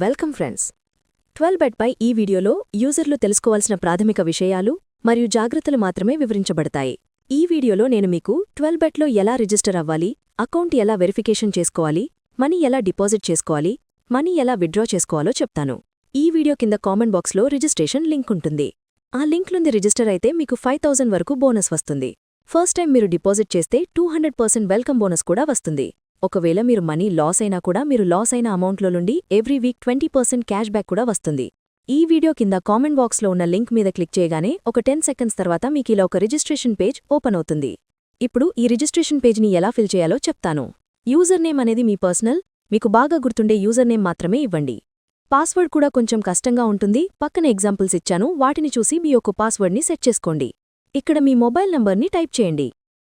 Welcome friends. Twelve బెట్పై ఈ వీడియోలో యూజర్లు తెలుసుకోవాల్సిన ప్రాథమిక విషయాలు మరియు జాగ్రత్తలు మాత్రమే వివరించబడతాయి. ఈ వీడియోలో నేను మీకు ట్వెల్వ్ బెట్లో ఎలా రిజిస్టర్ అవ్వాలి అకౌంట్ ఎలా వెరిఫికేషన్ చేసుకోవాలి మనీ ఎలా డిపాజిట్ చేసుకోవాలి మనీ ఎలా విత్డ్రా చేసుకోవాలో చెప్తాను. ఈ వీడియో కింద కామెంట్ బాక్స్లో రిజిస్ట్రేషన్ లింక్ ఉంటుంది. ఆ లింక్లుంది రిజిస్టర్ అయితే మీకు ఫైవ్ థౌజండ్ వరకు బోనస్ వస్తుంది. ఫస్ట్ టైం మీరు డిపాజిట్ చేస్తే two hundred percent welcome bonus కూడా వస్తుంది. ఒకవేళ మీరు మనీ లాస్ అయినా కూడా మీరు లాస్ అయిన అమౌంట్లో నుండి every week twenty percent cashback కూడా వస్తుంది. ఈ వీడియో కింద కామెంట్ బాక్స్లో ఉన్న లింక్ మీద క్లిక్ చేయగానే ఒక టెన్ సెకండ్స్ తర్వాత మీకు ఇలా ఒక రిజిస్ట్రేషన్ పేజ్ ఓపెన్ అవుతుంది. ఇప్పుడు ఈ రిజిస్ట్రేషన్ పేజ్ని ఎలా ఫిల్ చేయాలో చెప్తాను. యూజర్ నేమ్ అనేది మీ పర్సనల్ మీకు బాగా గుర్తుండే యూజర్ నేమ్ మాత్రమే ఇవ్వండి. పాస్వర్డ్ కూడా కొంచెం కష్టంగా ఉంటుంది పక్కన ఎగ్జాంపుల్స్ ఇచ్చాను వాటిని చూసి మీ యొక్క పాస్వర్డ్ని సెట్ చేసుకోండి. ఇక్కడ మీ మొబైల్ నంబర్ని టైప్ చేయండి.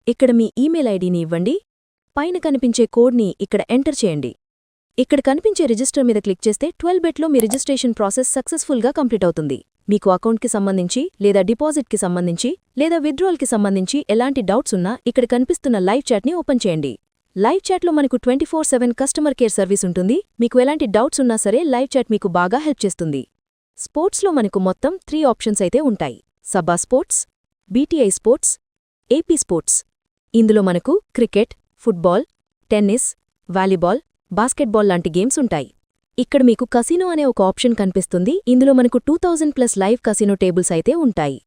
ఇక్కడ మీ ఈమెయిల్ ఐడిని ఇవ్వండి. పైన కనిపించే కోడ్ని ఇక్కడ ఎంటర్ చేయండి. ఇక్కడ కనిపించే రిజిస్టర్ మీద క్లిక్ చేస్తే ట్వెల్వ్ బెట్లో మీ రిజిస్ట్రేషన్ ప్రాసెస్ సక్సెస్ఫుల్గా కంప్లీట్ అవుతుంది. మీకు అకౌంట్కి సంబంధించి లేదా డిపాజిట్కి సంబంధించి లేదా విత్డ్రాల్కి సంబంధించి ఎలాంటి డౌట్స్ ఉన్నా ఇక్కడ కనిపిస్తున్న లైవ్ చాట్ని ఓపెన్ చేయండి. లైవ్ చాట్లో మనకు twenty four seven customer care service ఉంటుంది. మీకు ఎలాంటి డౌట్స్ ఉన్నా సరే లైవ్ చాట్ మీకు బాగా హెల్ప్ చేస్తుంది. స్పోర్ట్స్లో మనకు మొత్తం త్రీ ఆప్షన్స్ అయితే ఉంటాయి. Saba sports BTI sports AP sports. ఇందులో మనకు cricket football tennis volleyball basketball లాంటి గేమ్స్ ఉంటాయి. ఇక్కడ మీకు కసినో అనే ఒక ఆప్షన్ కనిపిస్తుంది. ఇందులో మనకు two thousand plus live casino tables అయితే ఉంటాయి.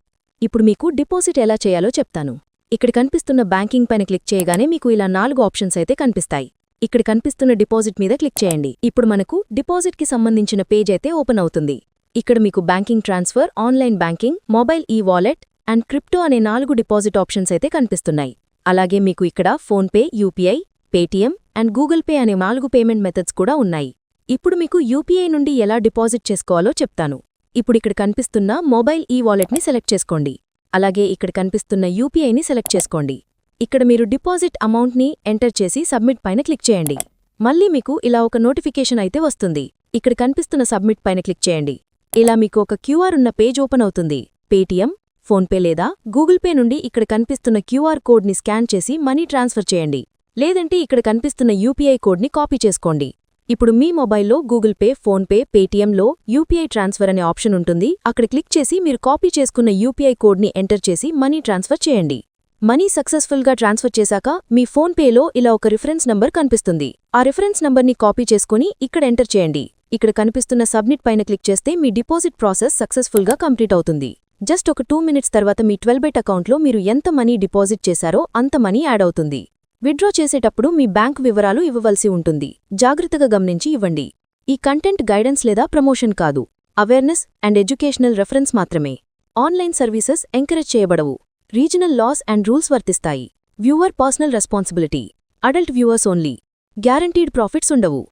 ఇప్పుడు మీకు డిపాజిట్ ఎలా చేయాలో చెప్తాను. ఇక్కడ కనిపిస్తున్న బ్యాంకింగ్ పైన క్లిక్ చేయగానే మీకు ఇలా నాలుగు ఆప్షన్స్ అయితే కనిపిస్తాయి. ఇక్కడ కనిపిస్తున్న డిపాజిట్ మీద క్లిక్ చేయండి. ఇప్పుడు మనకు డిపాజిట్కి సంబంధించిన పేజ్ అయితే ఓపెన్ అవుతుంది. ఇక్కడ మీకు banking transfer online banking mobile e wallet and crypto అనే నాలుగు డిపాజిట్ ఆప్షన్స్ అయితే కనిపిస్తున్నాయి. అలాగే మీకు ఇక్కడ PhonePe UPI Paytm and Google Pay అనే నాలుగు పేమెంట్ మెథడ్స్ కూడా ఉన్నాయి. ఇప్పుడు మీకు యూపీఐ నుండి ఎలా డిపాజిట్ చేసుకోవాలో చెప్తాను. ఇప్పుడిక్కడ కనిపిస్తున్న మొబైల్ ఈ వాలెట్ని సెలెక్ట్ చేసుకోండి. అలాగే ఇక్కడ కనిపిస్తున్న యూపీఐని సెలెక్ట్ చేసుకోండి. ఇక్కడ మీరు డిపాజిట్ అమౌంట్ని ఎంటర్ చేసి సబ్మిట్ పైన క్లిక్ చేయండి. మళ్ళీ మీకు ఇలా ఒక నోటిఫికేషన్ అయితే వస్తుంది. ఇక్కడ కనిపిస్తున్న సబ్మిట్ పైన క్లిక్ చేయండి. ఇలా మీకు ఒక క్యూఆర్ ఉన్న పేజ్ ఓపెన్ అవుతుంది. పేటీఎం ఫోన్పే లేదా గూగుల్ పే నుండి ఇక్కడ కనిపిస్తున్న క్యూఆర్ కోడ్ని స్కాన్ చేసి మనీ ట్రాన్స్ఫర్ చేయండి. లేదంటే ఇక్కడ కనిపిస్తున్న యూపీఐ కోడ్ని కాపీ చేసుకోండి. ఇప్పుడు మీ మొబైల్లో గూగుల్ పే ఫోన్పే పేటీఎంలో యూపీఐ ట్రాన్స్ఫర్ అనే ఆప్షన్ ఉంటుంది. అక్కడ క్లిక్ చేసి మీరు కాపీ చేసుకున్న యూపీఐ కోడ్ని ఎంటర్ చేసి మనీ ట్రాన్స్ఫర్ చేయండి. మనీ సక్సెస్ఫుల్గా ట్రాన్స్ఫర్ చేశాక మీ ఫోన్పేలో ఇలా ఒక రిఫరెన్స్ నంబర్ కనిపిస్తుంది. ఆ రిఫరెన్స్ నంబర్ని కాపీ చేసుకుని ఇక్కడ ఎంటర్ చేయండి. ఇక్కడ కనిపిస్తున్న సబ్మిట్ పైన క్లిక్ చేస్తే మీ డిపాజిట్ ప్రాసెస్ సక్సెస్ఫుల్గా కంప్లీట్ అవుతుంది. జస్ట్ ఒక టూ మినిట్స్ తర్వాత మీ ట్వెల్వ్ బెట్ అకౌంట్లో మీరు ఎంత మనీ డిపాజిట్ చేశారో అంత మనీ యాడ్ అవుతుంది. విత్డ్రా చేసేటప్పుడు మీ బ్యాంక్ వివరాలు ఇవ్వవలసి ఉంటుంది. జాగ్రత్తగా గమనించి ఇవ్వండి. ఈ కంటెంట్ గైడెన్స్ లేదా ప్రమోషన్ కాదు. అవేర్నెస్ అండ్ ఎడ్యుకేషనల్ రెఫరెన్స్ మాత్రమే. ఆన్లైన్ సర్వీసెస్ ఎంకరేజ్ చేయబడవు. రీజనల్ లాస్ అండ్ రూల్స్ వర్తిస్తాయి. Viewer personal responsibility. Adult viewers only. Guaranteed profits ఉండవు.